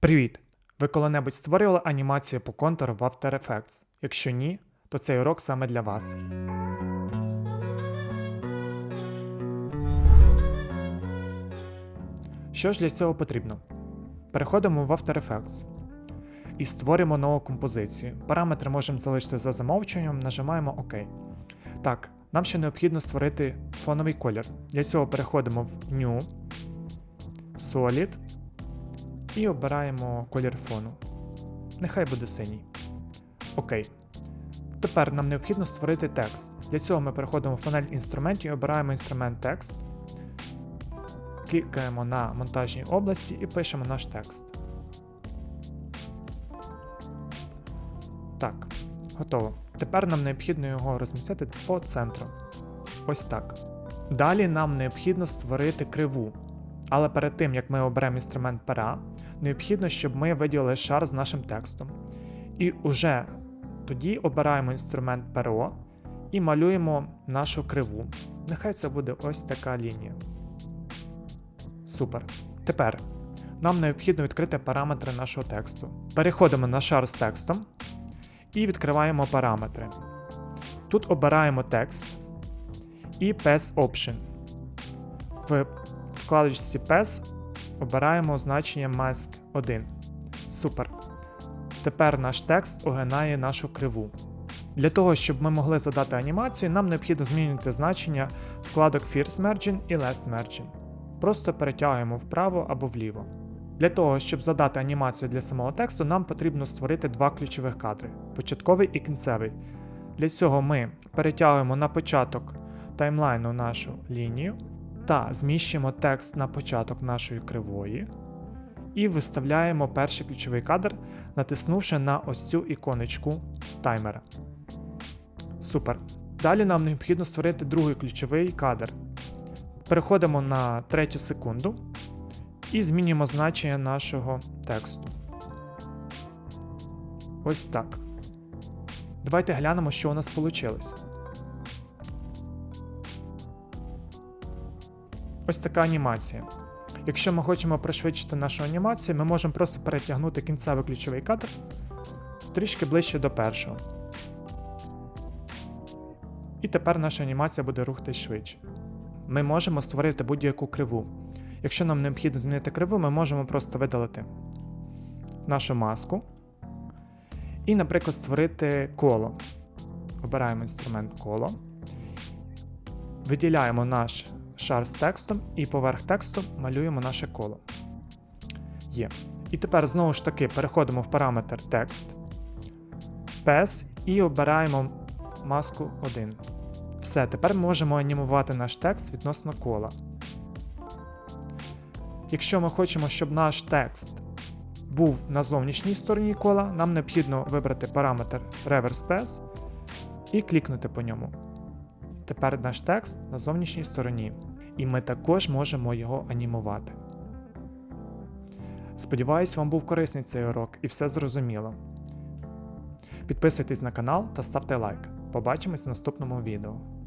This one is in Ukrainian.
Привіт! Ви коли-небудь створювали анімацію по контуру в After Effects? Якщо ні, то цей урок саме для вас. Що ж для цього потрібно? Переходимо в After Effects і створюємо нову композицію. Параметри можемо залишити за замовчуванням, нажимаємо ОК. Так, нам ще необхідно створити фоновий колір. Для цього переходимо в New, Solid і обираємо колір фону. Нехай буде синій. Окей. Тепер нам необхідно створити текст. Для цього ми переходимо в панель інструментів і обираємо інструмент текст. Клікаємо на монтажній області і пишемо наш текст. Так, готово. Тепер нам необхідно його розмістити по центру. Ось так. Далі нам необхідно створити криву. Але перед тим як ми оберемо інструмент пера, необхідно, щоб ми виділили шар з нашим текстом. І уже тоді обираємо інструмент перо і малюємо нашу криву. Нехай це буде ось така лінія. Супер. Тепер нам необхідно відкрити параметри нашого тексту. Переходимо на шар з текстом і відкриваємо параметри. Тут обираємо текст і PES Option. В вкладочці PES обираємо значення mask 1. Супер. Тепер наш текст огинає нашу криву. Для того, щоб ми могли задати анімацію, нам необхідно змінити значення вкладок First Margin і Last Margin. Просто перетягуємо вправо або вліво. Для того, щоб задати анімацію для самого тексту, нам потрібно створити два ключових кадри початковий і кінцевий. Для цього ми перетягуємо на початок таймлайну нашу лінію та зміщуємо текст на початок нашої кривої і виставляємо перший ключовий кадр, натиснувши на ось цю іконочку таймера. Супер. Далі нам необхідно створити другий ключовий кадр. Переходимо на третю секунду і змінюємо значення нашого тексту. Ось так. Давайте глянемо, що у нас вийшло. Ось така анімація. Якщо ми хочемо пришвидшити нашу анімацію, ми можемо просто перетягнути кінцевий ключовий кадр трішки ближче до першого. І тепер наша анімація буде рухатись швидше. Ми можемо створити будь-яку криву. Якщо нам необхідно змінити криву, ми можемо просто видалити нашу маску. І, наприклад, створити коло. Обираємо інструмент коло. Виділяємо наш шар з текстом і поверх тексту малюємо наше коло. Є. І тепер знову ж таки переходимо в параметр текст, PES і обираємо маску 1. Все, тепер можемо анімувати наш текст відносно кола. Якщо ми хочемо, щоб наш текст був на зовнішній стороні кола, нам необхідно вибрати параметр Reverse PES і клікнути по ньому. Тепер наш текст на зовнішній стороні, і ми також можемо його анімувати. Сподіваюсь, вам був корисний цей урок і все зрозуміло. Підписуйтесь на канал та ставте лайк. Побачимось в наступному відео.